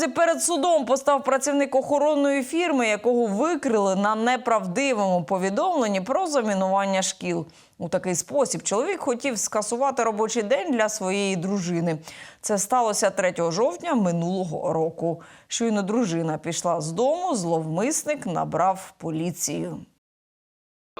дорозі перед судом постав працівник охоронної фірми, якого викрили на неправдивому повідомленні про замінування шкіл. У такий спосіб чоловік хотів скасувати робочий день для своєї дружини. Це сталося 3 жовтня минулого року. Щойно дружина пішла з дому, зловмисник набрав поліцію.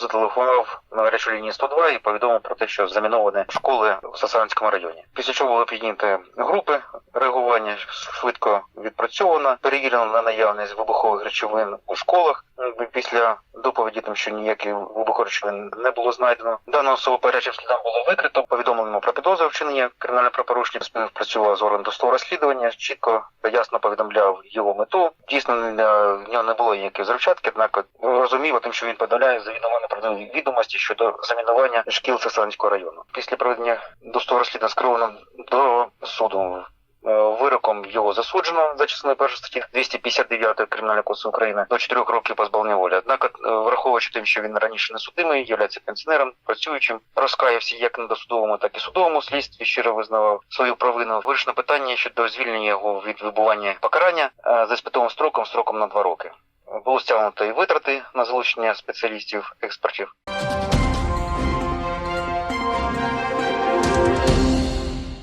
Зателефонував на гарячу лінію 102 і повідомив про те, що заміновані школи в Сасанському районі. Після чого були підняті групи реагування, швидко відпрацьовано, перевірено на наявність вибухових речовин у школах. Після доповіді там, що ніяких вибухових речовин не було знайдено. Дану особу по гарячим слідам було викрито. Повідомлено про підозру вчинення кримінального правопорушення. Співпрацював з органом досудового розслідування. Чітко ясно повідомляв його мету. Дійсно, для- в нього не було ніякої взривчатки, однак розумів тим, що він повідомляє завідомо неправдиві відомості щодо замінування шкіл Сесанського району. Після проведення досудового розслідування скеровано до суду. Е, Вироком його засуджено за частиною першої статті 259 Кримінального кодексу України до 4 років позбавлення волі. Однак, е, враховуючи тим, що він раніше не судимий, є пенсіонером, працюючим, розкаявся як на досудовому, так і судовому слідстві, щиро визнавав свою провину. Вирішено питання щодо звільнення його від вибування покарання е, за спитовим строком, строком на 2 роки. Було стягнуто і витрати на залучення спеціалістів експертів.